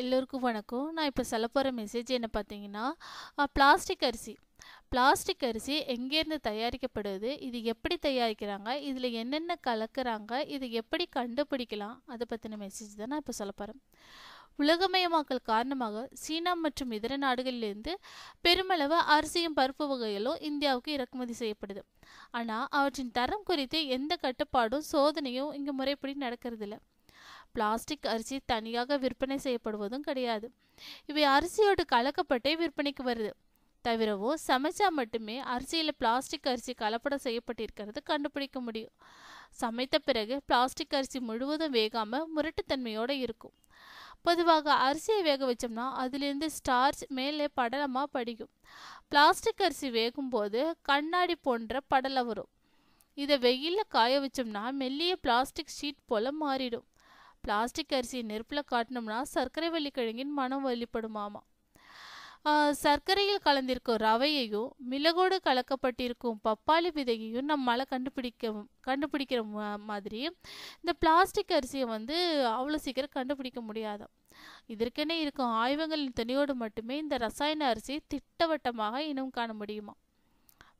எல்லோருக்கும் வணக்கம். நான் இப்போ சொல்ல போகிற மெசேஜ் என்ன பார்த்தீங்கன்னா பிளாஸ்டிக் அரிசி. பிளாஸ்டிக் அரிசி எங்கேருந்து தயாரிக்கப்படுது? இது எப்படி தயாரிக்கிறாங்க? இதில் என்னென்ன கலக்கிறாங்க? இது எப்படி கண்டுபிடிக்கலாம்? அதை பற்றின மெசேஜ் தான் நான் இப்போ சொல்ல போகிறேன் உலகமயமாக்கல் காரணமாக சீனா மற்றும் இதர நாடுகளிலிருந்து பெருமளவு அரிசியும் பருப்பு வகைகளும் இந்தியாவுக்கு இறக்குமதி செய்யப்படுது. ஆனால் அவற்றின் தரம் குறித்து எந்த கட்டுப்பாடும் சோதனையும் இங்கே முறைப்படி நடக்கிறதில்ல. பிளாஸ்டிக் அரிசி தனியாக விற்பனை செய்யப்படுவதும் கிடையாது. இவை அரிசியோடு கலக்கப்பட்டே விற்பனைக்கு வருது. தவிரவோ சமைச்சா மட்டுமே அரிசியில் பிளாஸ்டிக் அரிசி கலப்படம் செய்யப்பட்டிருக்கிறது கண்டுபிடிக்க முடியும். சமைத்த பிறகு பிளாஸ்டிக் அரிசி முழுவதும் வேகாமல் முரட்டுத்தன்மையோடு இருக்கும். பொதுவாக அரிசியை வேக வச்சோம்னா அதுலேருந்து ஸ்டார்ச் மேலே படலமாக படிக்கும் பிளாஸ்டிக் அரிசி வேகும்போது கண்ணாடி போன்ற படலம் வரும். இதை வெயிலில் காய வச்சோம்னா மெல்லிய பிளாஸ்டிக் ஷீட் போல மாறிடும். பிளாஸ்டிக் அரிசியை நெருப்பில் காட்டினோம்னா சர்க்கரை வள்ளிக்கிழங்கின் மனம் வழிபடுமாமா சர்க்கரையில் கலந்திருக்கும் ரவையையும் மிளகோடு கலக்கப்பட்டிருக்கும் பப்பாளி விதையையும் நம்மளால் கண்டுபிடிக்க கண்டுபிடிக்கிற மாதிரி இந்த பிளாஸ்டிக் அரிசியை வந்து அவ்வளோ சீக்கிரம் கண்டுபிடிக்க முடியாதாம் இதற்கென இருக்கும் ஆய்வங்களின் துணையோடு மட்டுமே இந்த ரசாயன அரிசி திட்டவட்டமாக இனம் காண முடியுமா?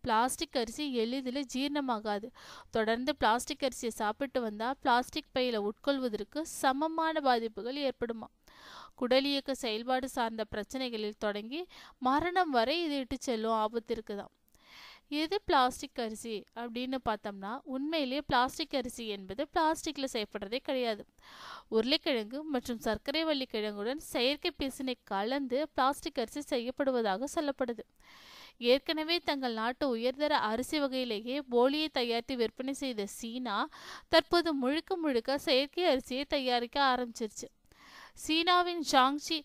பிளாஸ்டிக் அரிசி எளிதில் ஜீரணமாகாது. தொடர்ந்து பிளாஸ்டிக் அரிசியை சாப்பிட்டு வந்தால் பிளாஸ்டிக் பையில் உட்கொள்வதற்கு சமமான பாதிப்புகள் ஏற்படுமா? குடலியக்க செயல்பாடு சார்ந்த பிரச்சனைகளில் தொடங்கி மரணம் வரை இது இட்டு செல்லும் ஆபத்து தான் எது பிளாஸ்டிக் அரிசி அப்படின்னு பார்த்தோம்னா உண்மையிலேயே பிளாஸ்டிக் அரிசி என்பது பிளாஸ்டிக்கில் செய்யப்படுறதே கிடையாது. உருளைக்கிழங்கு மற்றும் சர்க்கரை வள்ளி கிழங்குடன் செயற்கை பிசினை கலந்து பிளாஸ்டிக் அரிசி செய்யப்படுவதாக சொல்லப்படுது. ஏற்கனவே தங்கள் நாட்டு உயர்தர அரிசி வகையிலேயே போலியை தயாரித்து விற்பனை செய்த சீனா தற்போது முழுக்க முழுக்க செயற்கை அரிசியை தயாரிக்க ஆரம்பிச்சிருச்சு. சீனாவின் ஷாங்ஷி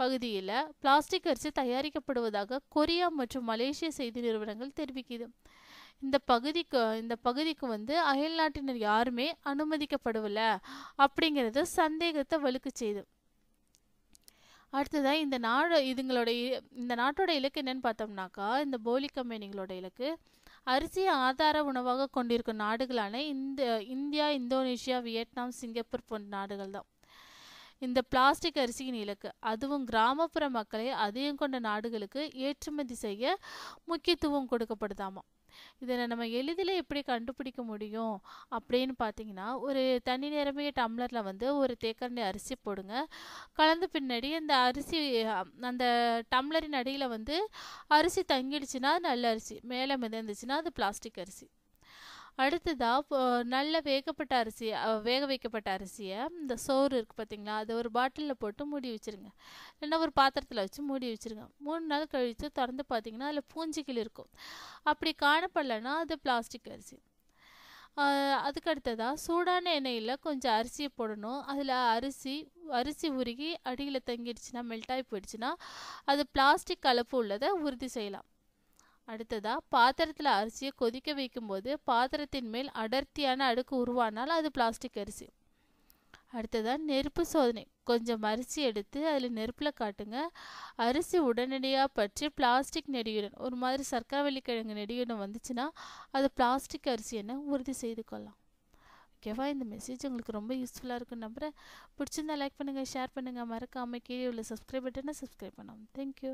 பகுதியில் பிளாஸ்டிக் அரிசி தயாரிக்கப்படுவதாக கொரியா மற்றும் மலேசிய செய்தி நிறுவனங்கள் தெரிவிக்குது. இந்த பகுதிக்கு இந்த பகுதிக்கு வந்து அயல் நாட்டினர் யாருமே அனுமதிக்கப்படவில்லை அப்படிங்கிறது சந்தேகத்தை வலுக்கு செய்து. அடுத்ததாக இந்த நாடு இதுங்களோட இந்த நாட்டோட இலக்கு என்னன்னு பார்த்தோம்னாக்கா இந்த போலி கம்பெனிகளோட இலக்கு அரிசியை ஆதார உணவாக கொண்டிருக்கும் நாடுகளான இந்த இந்தியா இந்தோனேஷியா வியட்நாம் சிங்கப்பூர் போன்ற நாடுகள் தான் இந்த பிளாஸ்டிக் அரிசியின் இலக்கு. அதுவும் கிராமப்புற மக்களை அதிகம் கொண்ட நாடுகளுக்கு ஏற்றுமதி செய்ய முக்கியத்துவம் கொடுக்கப்படுதாமா? இதில் நம்ம எளிதில் எப்படி கண்டுபிடிக்க முடியும்? அப்படின்னு பார்த்தீங்கன்னா ஒரு தனி நிரம்பிய டம்ளரில் வந்து ஒரு தேக்கரண்டி அரிசி போடுங்க. கலந்த பின்னாடி அந்த அரிசி அந்த டம்ளரின் அடியில் வந்து அரிசி தங்கிடுச்சுன்னா நல்ல அரிசி. மேலே மிதந்துச்சுன்னா அது பிளாஸ்டிக் அரிசி. அடுத்ததாக நல்ல வேகப்பட்ட அரிசி வேக வைக்கப்பட்ட அரிசியை இந்த சோறு இருக்குது பார்த்தீங்களா அதை ஒரு பாட்டிலில் போட்டு மூடி வச்சுருங்க. இல்லைன்னா ஒரு பாத்திரத்தில் வச்சு மூடி வச்சுருங்க. மூணு நாள் கழித்து திறந்து பார்த்தீங்கன்னா அதில் பூஞ்சிக்கில் இருக்கும். அப்படி காணப்படலைன்னா அது பிளாஸ்டிக் அரிசி. அதுக்கு அடுத்ததாக சூடான எண்ணெயில் கொஞ்சம் அரிசியை போடணும். அதில் அரிசி அரிசி உருகி அடியில் தங்கிடுச்சுன்னா மெல்ட் ஆகி போயிடுச்சுன்னா அது பிளாஸ்டிக் கலப்பு உள்ளதை உறுதி செய்யலாம். அடுத்ததாக பாத்திரத்தில் அரிசியை கொதிக்க வைக்கும்போது பாத்திரத்தின் மேல் அடர்த்தியான அடுக்கு உருவானால் அது பிளாஸ்டிக் அரிசி. அடுத்ததாக நெருப்பு சோதனை. கொஞ்சம் அரிசி எடுத்து அதில் நெருப்பில் காட்டுங்க. அரிசி உடனடியாக பற்றி பிளாஸ்டிக் நெடியுடன் ஒரு மாதிரி சர்க்கரை கிழங்கு நெடியுடன் வந்துச்சுன்னா அது பிளாஸ்டிக் அரிசி என உறுதி செய்து கொள்ளலாம். ஓகேவா இந்த மெசேஜ் உங்களுக்கு ரொம்ப யூஸ்ஃபுல்லாக இருக்குன்னு நம்புகிறேன் பிடிச்சிருந்தா லைக் பண்ணுங்கள் ஷேர் பண்ணுங்கள் மறக்காமல் கீழே உள்ள சப்ஸ்கிரைப் பட்டனை சப்ஸ்கிரைப் பண்ணலாம் தேங்க்யூ